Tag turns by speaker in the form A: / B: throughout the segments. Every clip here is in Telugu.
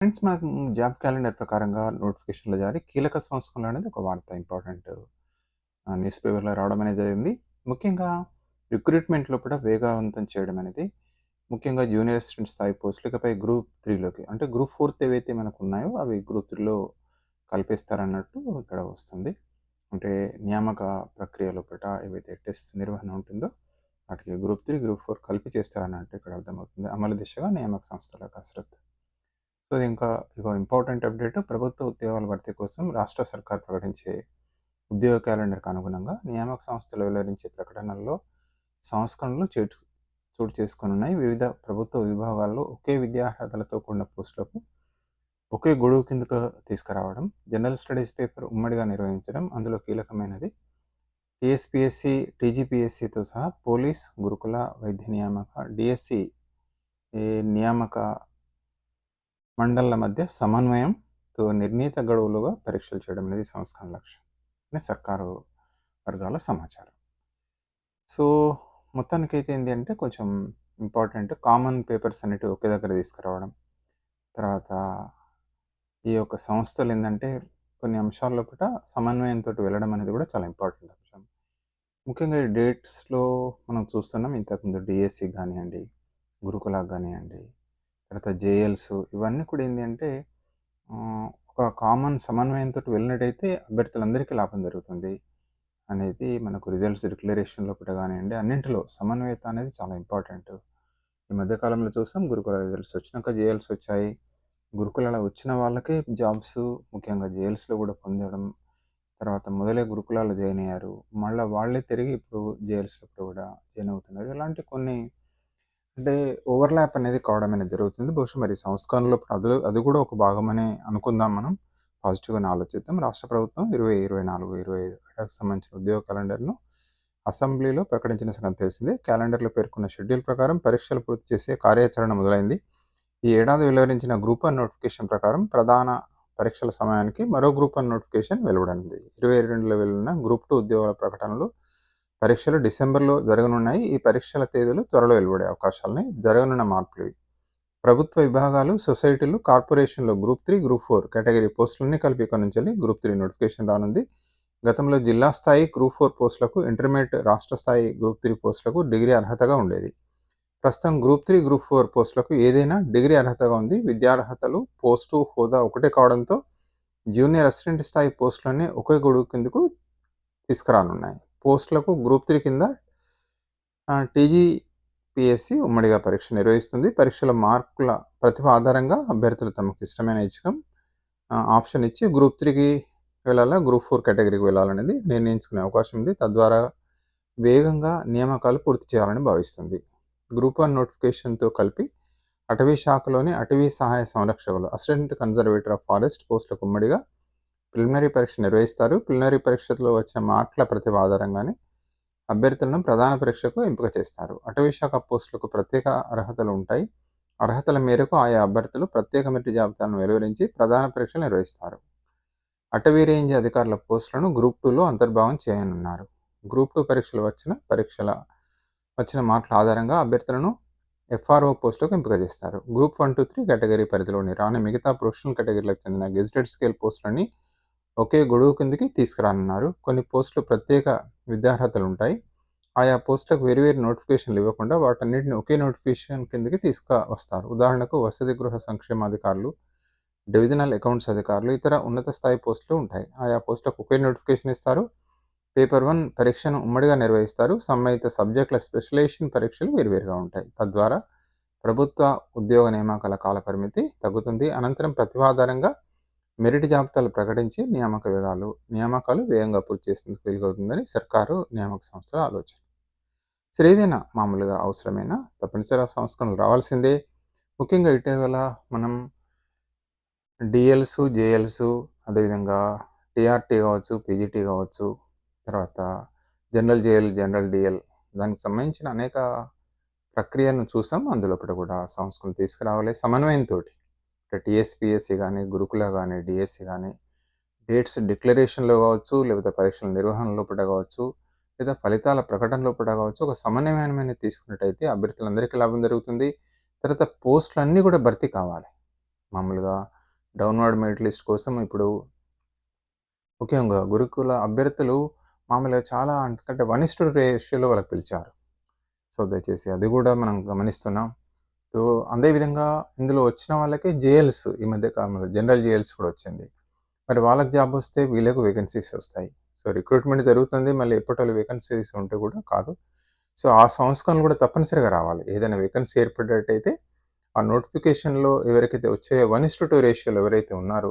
A: ఫ్రెండ్స్ మనకు జాబ్ క్యాలెండర్ ప్రకారంగా నోటిఫికేషన్లు జారీ కీలక సంస్కరణలు అనేది ఒక వార్త ఇంపార్టెంట్ న్యూస్ పేపర్‌లో రావడం అనేది జరిగింది. ముఖ్యంగా రిక్రూట్‌మెంట్‌లో కూడా వేగవంతం చేయడం అనేది ముఖ్యంగా జూనియర్ అసిస్టెంట్ స్థాయి పోస్టులు ఇకపై గ్రూప్ త్రీలోకి అంటే గ్రూప్ ఫోర్త్ ఏవైతే మనకు ఉన్నాయో అవి గ్రూప్ త్రీలో కల్పిస్తారన్నట్టు ఇక్కడ వస్తుంది. అంటే నియామక ప్రక్రియ లోపట ఏవైతే టెస్ట్ నిర్వహణ ఉంటుందో వాటికి గ్రూప్ త్రీ గ్రూప్ ఫోర్ కలిపి చేస్తారన్నట్టు ఇక్కడ అర్థమవుతుంది. అమలు దిశగా నియామక సంస్థల కసరత్తు. సో, ఇది ఇంకా ఇగో ఇంపార్టెంట్ అప్డేట్ ప్రభుత్వ ఉద్యోగాల భర్తీ కోసం రాష్ట్ర సర్కార్ ప్రకటించే ఉద్యోగ క్యాలెండర్‌కి అనుగుణంగా నియామక సంస్థలు వెల్లడించే ప్రకటనల్లో సంస్కరణలు చేటు చోటు చేసుకోనున్నాయి. వివిధ ప్రభుత్వ విభాగాల్లో ఒకే విద్యార్హతలతో కూడిన పోస్టులకు ఒకే గొడుగు కిందకు తీసుకురావడం, జనరల్ స్టడీస్ పేపర్ ఉమ్మడిగా నిర్వహించడం అందులో కీలకమైనది. టీఎస్పిఎస్సి టీజీపీఎస్సీతో సహా పోలీస్, గురుకుల, వైద్య నియామక, డిఎస్సి నియామక మండలాల మధ్య సమన్వయంతో నిర్ణీత గడువులుగా పరీక్షలు చేయడం అనేది సంస్థాన లక్ష్యం సర్కారు వర్గాల సమాచారం. సో, మొత్తానికైతే ఏంటి అంటే కొంచెం ఇంపార్టెంట్ కామన్ పేపర్స్ అనేటివి ఒకే దగ్గర తీసుకురావడం. తర్వాత ఈ యొక్క సంస్థలు ఏంటంటే కొన్ని అంశాల్లో లోపట సమన్వయంతో వెళ్ళడం అనేది కూడా చాలా ఇంపార్టెంట్ అంశం. ముఖ్యంగా ఈ డేట్స్‌లో మనం చూస్తున్నాం ఇంతకుముందు డిఎస్సి కానివ్వండి గురుకులకు కానివ్వండి తర్వాత జేఎల్స్ ఇవన్నీ కూడా ఏంటంటే అంటే ఒక కామన్ సమన్వయంతో వెళ్ళినట్టయితే అభ్యర్థులందరికీ లాభం జరుగుతుంది. అనేది మనకు రిజల్ట్స్ డిక్లరేషన్లో కూడా కానివ్వండి అన్నింటిలో సమన్వయత అనేది చాలా ఇంపార్టెంట్. ఈ మధ్యకాలంలో చూసాం గురుకుల రిజల్ట్స్ వచ్చినాక జేఎల్స్ వచ్చాయి. గురుకులాల వచ్చిన వాళ్ళకే జాబ్స్ ముఖ్యంగా జేఎల్స్‌లో కూడా పొందడం. తర్వాత మొదలే గురుకులాలు జాయిన్ అయ్యారు. మళ్ళీ వాళ్ళే తిరిగి ఇప్పుడు జేఎల్స్‌లో కూడా జాయిన్ అవుతున్నారు. ఇలాంటి కొన్ని అంటే ఓవర్‌లాప్ అనేది కావడం అనేది జరుగుతుంది. బహుశా మరి సంస్కరణలో అది అది కూడా ఒక భాగమనే అనుకుందాం మనం. పాజిటివ్‌గానే ఆలోచిద్దాం. రాష్ట్ర ప్రభుత్వం 20, 24, 25 ఏడాదికి సంబంధించిన ఉద్యోగ క్యాలెండర్‌ను అసెంబ్లీలో ప్రకటించిన సంగతి తెలిసిందే. క్యాలెండర్‌లో పేర్కొన్న షెడ్యూల్ ప్రకారం పరీక్షలు పూర్తి చేసే కార్యాచరణ మొదలైంది. ఈ ఏడాది వెలువరించిన గ్రూప్ వన్ నోటిఫికేషన్ ప్రకారం ప్రధాన పరీక్షల సమయానికి మరో గ్రూప్ వన్ నోటిఫికేషన్ వెలువడనుంది. 22లో వెలువడిన గ్రూప్ టూ ఉద్యోగాల ప్రకటనలు పరీక్షలు డిసెంబర్‌లో జరగనున్నాయి. ఈ పరీక్షల తేదీలు త్వరలో వెలువడే అవకాశాలని జరగనున్న మార్పులు ప్రభుత్వ విభాగాలు, సొసైటీలు, కార్పొరేషన్‌లో group three group four category పోస్టులన్నీ కలిపి ఇక్కడ నుంచి గ్రూప్ త్రీ నోటిఫికేషన్ రానుంది. గతంలో జిల్లా స్థాయి గ్రూప్ ఫోర్ పోస్టులకు ఇంటర్మీడియట్, రాష్ట్ర స్థాయి గ్రూప్ త్రీ పోస్టులకు డిగ్రీ అర్హతగా ఉండేది. ప్రస్తుతం గ్రూప్ త్రీ గ్రూప్ ఫోర్ పోస్టులకు ఏదైనా డిగ్రీ అర్హతగా ఉంది. విద్యార్హతలు, పోస్టు, హోదా ఒకటే కావడంతో జూనియర్ అసిస్టెంట్ స్థాయి పోస్టులన్నీ ఒకే గొడుగు కిందకు తీసుకురానున్నాయి. పోస్టులకు గ్రూప్ త్రీ కింద టీజీపీఎస్సి టీజీపీఎస్సీ ఉమ్మడిగా పరీక్ష నిర్వహిస్తుంది. పరీక్షల మార్కుల ప్రతిభ ఆధారంగా అభ్యర్థులు తమకు ఇష్టమైన ఇచ్చకం ఆప్షన్ ఇచ్చి గ్రూప్ త్రీకి వెళ్ళాలా, గ్రూప్ ఫోర్ కేటగిరీకి వెళ్ళాలనేది నిర్ణయించుకునే అవకాశం ఉంది. తద్వారా వేగంగా నియామకాలు పూర్తి చేయాలని భావిస్తుంది. గ్రూప్ వన్ నోటిఫికేషన్‌తో కలిపి అటవీ శాఖలోని అటవీ సహాయ సంరక్షకులు అసిస్టెంట్ కన్జర్వేటర్ ఆఫ్ ఫారెస్ట్ పోస్టులకు ఉమ్మడిగా ప్రిలిమినరీ పరీక్ష నిర్వహిస్తారు. ప్రిలిమినరీ పరీక్షలో వచ్చిన మార్కుల ప్రతిభ ఆధారంగానే అభ్యర్థులను ప్రధాన పరీక్షకు ఎంపిక చేస్తారు. అటవీ శాఖ పోస్టులకు ప్రత్యేక అర్హతలు ఉంటాయి. అర్హతల మేరకు ఆయా అభ్యర్థులు ప్రత్యేక మెరిట్ జాబితాను వెలువరించి ప్రధాన పరీక్షలు నిర్వహిస్తారు. అటవీ రేంజ్ అధికారుల పోస్టులను గ్రూప్ టూలో అంతర్భాగం చేయనున్నారు. గ్రూప్ టూ పరీక్షలు వచ్చిన పరీక్షల వచ్చిన మార్కుల ఆధారంగా అభ్యర్థులను ఎఫ్ఆర్ఓ పోస్టులకు ఎంపిక చేస్తారు. గ్రూప్ 1, 2, 3 కేటగిరీ పరిధిలోని రాని మిగతా ప్రొఫెషనల్ కేటగిరీలకు చెందిన గెజిటెడ్ స్కేల్ పోస్టులని ఒకే గొడుగు కిందకి తీసుకురానున్నారు. కొన్ని పోస్టులు ప్రత్యేక విద్యార్హతలుంటాయి. ఆయా పోస్టులకు వేరువేరు నోటిఫికేషన్లు ఇవ్వకుండా వాటన్నిటిని ఒకే నోటిఫికేషన్ కిందకి తీసుకువస్తారు. ఉదాహరణకు వసతి గృహ సంక్షేమాధికారులు, డివిజనల్ అకౌంట్స్ అధికారులు, ఇతర ఉన్నత స్థాయి పోస్టులు ఉంటాయి. ఆయా పోస్టులకు ఒకే నోటిఫికేషన్ ఇస్తారు. పేపర్ వన్ పరీక్షను ఉమ్మడిగా నిర్వహిస్తారు. సంబంధిత సబ్జెక్టుల స్పెషలైజేషన్ పరీక్షలు వేరువేరుగా ఉంటాయి. తద్వారా ప్రభుత్వ ఉద్యోగ నియామకాల కాలపరిమితి తగ్గుతుంది. అనంతరం ప్రతిభ ఆధారంగా మెరిట్ జాబితాలు ప్రకటించి నియామక వేగాలు నియామకాలు వేగంగా పూర్తి చేసేందుకు వీలుగా సర్కారు, నియామక సంస్థల ఆలోచన. సరే ఏదైనా మామూలుగా అవసరమైన తప్పనిసరి సంస్కరణలు రావాల్సిందే. ముఖ్యంగా ఇటీవల మనం డిఎల్స్ జేఎల్స్ అదేవిధంగా టీఆర్‌టీ కావచ్చు, పీజీటీ కావచ్చు, తర్వాత జనరల్ జేఎల్, జనరల్ డిఎల్ దానికి సంబంధించిన అనేక ప్రక్రియను చూసాం. అందులోపట కూడా సంస్కృతి తీసుకురావాలి సమన్వయంతో అంటే టీఎస్‌పీఎస్సీ కానీ గురుకుల కానీ డిఎస్సి కానీ డేట్స్ డిక్లరేషన్‌లో కావచ్చు, లేకపోతే పరీక్షల నిర్వహణ లోపట కావచ్చు, లేదా ఫలితాల ప్రకటన లోపట కావచ్చు, ఒక సమన్వయమైన తీసుకున్నట్టయితే అభ్యర్థులందరికీ లాభం జరుగుతుంది. తర్వాత పోస్టులన్నీ కూడా భర్తీ కావాలి. మామూలుగా డౌన్వర్డ్ మెరిట్ లిస్ట్ కోసం ఇప్పుడు ముఖ్యంగా గురుకుల అభ్యర్థులు మామూలుగా చాలా ఎందుకంటే వన్ ఇస్ రేషియోలో వాళ్ళకి పిలిచారు సో దయచేసి అది కూడా మనం గమనిస్తున్నాం సో అదేవిధంగా ఇందులో వచ్చిన వాళ్ళకి జేఎల్స్ ఈ మధ్య కాలంలో జనరల్ జేఎల్స్ కూడా వచ్చింది. మరి వాళ్ళకి జాబ్ వస్తే వీళ్ళకు వేకెన్సీస్ వస్తాయి. సో రిక్రూట్మెంట్ జరుగుతుంది మళ్ళీ ఎప్పటి వేకెన్సీస్ ఉంటే కూడా కాదు. సో ఆ సంస్కరణలు కూడా తప్పనిసరిగా రావాలి. ఏదైనా వేకెన్సీ ఏర్పడేటైతే ఆ నోటిఫికేషన్లో ఎవరికైతే వచ్చే వన్ ఇస్ టు టూ రేషియోలో ఎవరైతే ఉన్నారో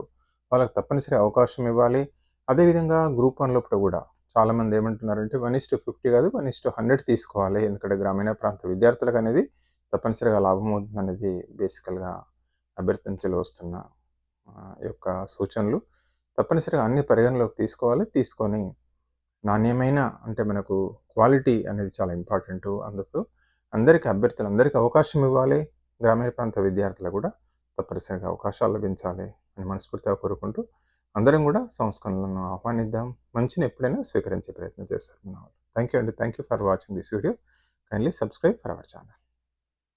A: వాళ్ళకి తప్పనిసరి అవకాశం ఇవ్వాలి. అదేవిధంగా గ్రూప్ వన్ లోపల కూడా చాలామంది ఏమంటున్నారంటే వన్ ఇస్ టు ఫిఫ్టీ కాదు వన్ ఇస్ టు హండ్రెడ్ తీసుకోవాలి. ఎందుకంటే గ్రామీణ ప్రాంత విద్యార్థులకు అనేది తప్పనిసరిగా లాభం అవుతుంది అనేది బేసికల్గా అభ్యర్థించలు వస్తున్న యొక్క సూచనలు. తప్పనిసరిగా అన్ని పరిగణలోకి తీసుకోవాలి. తీసుకొని నాణ్యమైన అంటే మనకు క్వాలిటీ అనేది చాలా ఇంపార్టెంట్ అందుకు అందరికీ అభ్యర్థులు అందరికీ అవకాశం ఇవ్వాలి. గ్రామీణ ప్రాంత విద్యార్థులకు కూడా తప్పనిసరిగా అవకాశాలు లభించాలి అని మనస్ఫూర్తిగా కోరుకుంటూ అందరం కూడా సంస్కరణలను ఆహ్వానిద్దాం. మంచిని ఎప్పుడైనా స్వీకరించే ప్రయత్నం చేస్తారు థ్యాంక్ యూ అండి. Thank you for watching this video. Kindly subscribe for our channel.